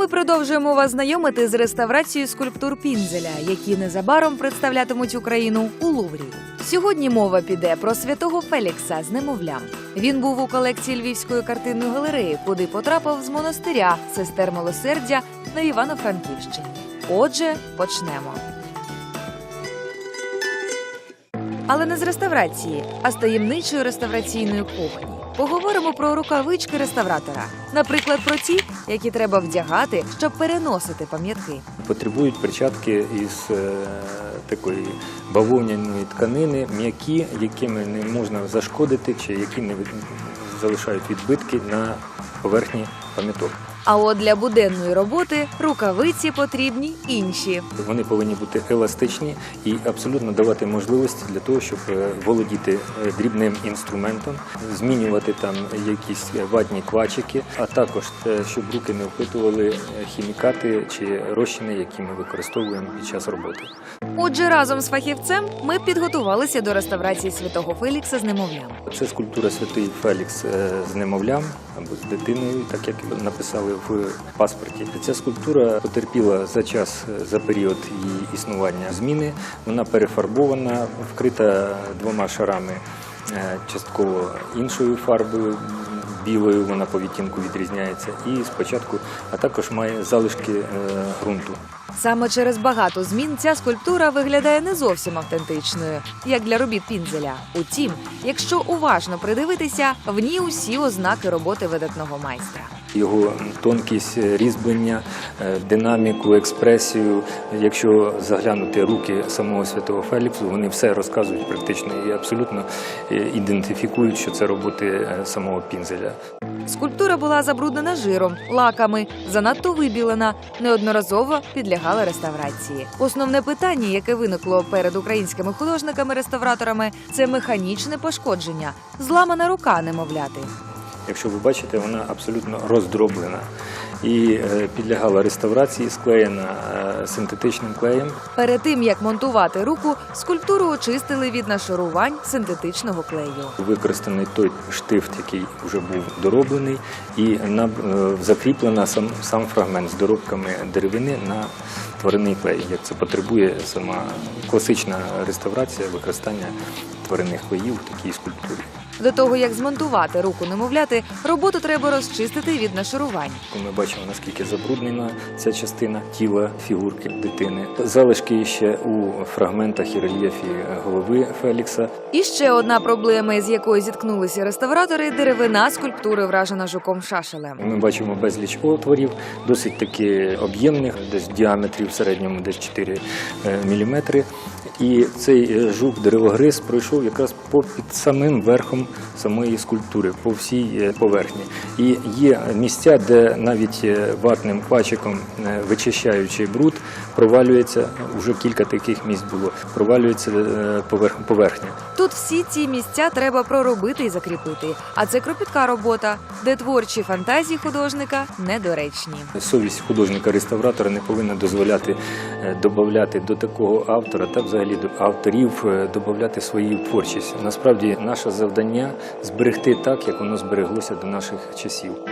Ми продовжуємо вас знайомити з реставрацією скульптур Пінзеля, які незабаром представлятимуть Україну у Луврі. Сьогодні мова піде про святого Фелікса з немовлям. Він був у колекції Львівської картинної галереї, куди потрапив з монастиря сестер милосердя на Івано-Франківщині. Отже, почнемо. Але не з реставрації, а з таємничої реставраційної кухні. Поговоримо про рукавички реставратора. Наприклад, про ті, які треба вдягати, щоб переносити пам'ятки. Потребують перчатки із е, такої бавовняної тканини, м'які, якими не можна зашкодити, чи які не залишають відбитки на поверхні пам'яток. А от для буденної роботи рукавиці потрібні інші. Вони повинні бути еластичні і абсолютно давати можливості для того, щоб е, володіти е, дрібним інструментом, змінювати там якісь ватні квачики, а також е, щоб руки не впитували е, хімікати чи розчини, які ми використовуємо під час роботи. Отже, разом з фахівцем ми підготувалися до реставрації святого Фелікса з немовлям. Це скульптура святий Фелікс е, з немовлям або з дитиною, так як написали в паспорті. Ця скульптура потерпіла за час, е, за період її існування зміни. Вона перефарбована, вкрита двома шарами, е, частково іншою фарбою. Білою вона по відтінку відрізняється, і спочатку, а також має залишки е, ґрунту. Саме через багато змін ця скульптура виглядає не зовсім автентичною, як для робіт Пінзеля. Утім, якщо уважно придивитися, в ній усі ознаки роботи видатного майстра. Його тонкість е, різьблення, е, динаміку, експресію. Якщо заглянути руки самого святого Феліксу, вони все розказують практично і абсолютно е, ідентифікують, що це роботи самого пінзеля. Скульптура була забруднена жиром, лаками, занадто вибілена, неодноразово підлягала реставрації. Основне питання, яке виникло перед українськими художниками-реставраторами, це механічне пошкодження, зламана рука немовляти. Якщо ви бачите, вона абсолютно роздроблена і е, підлягала реставрації, склеєна е, синтетичним клеєм. Перед тим як монтувати руку, скульптуру очистили від нашарувань синтетичного клею. Використаний той штифт, який вже був дороблений, і е, закріплена сам, сам фрагмент з доробками деревини на тваринний клей. Як це потребує сама класична реставрація використання тваринних клеїв в такій скульптурі. До того як змонтувати руку немовляти, роботу треба розчистити від нашарувань. Ми бачимо, наскільки забруднена ця частина тіла фігурки дитини. Залишки ще у фрагментах і рельєфі голови Фелікса. І ще одна проблема, з якою зіткнулися реставратори деревина скульптури, вражена жуком шашелем. Ми бачимо безліч отворів, досить таки об'ємних, десь в діаметрі в середньому десь 4 мм. І цей е, жук деревогриз пройшов якраз під самим верхом самої скульптури, по всій е, поверхні. І є місця, де навіть е, ватним квачиком, е, вичищаючи бруд, провалюється вже кілька таких місць було. Провалюється поверхня. Тут всі ці місця треба проробити і закріпити. А це кропітка робота, де творчі фантазії художника недоречні. Совість художника-реставратора не повинна дозволяти додати до такого автора та взагалі до авторів е, додати свою творчість. Насправді наше завдання зберегти так, як воно збереглося до наших часів.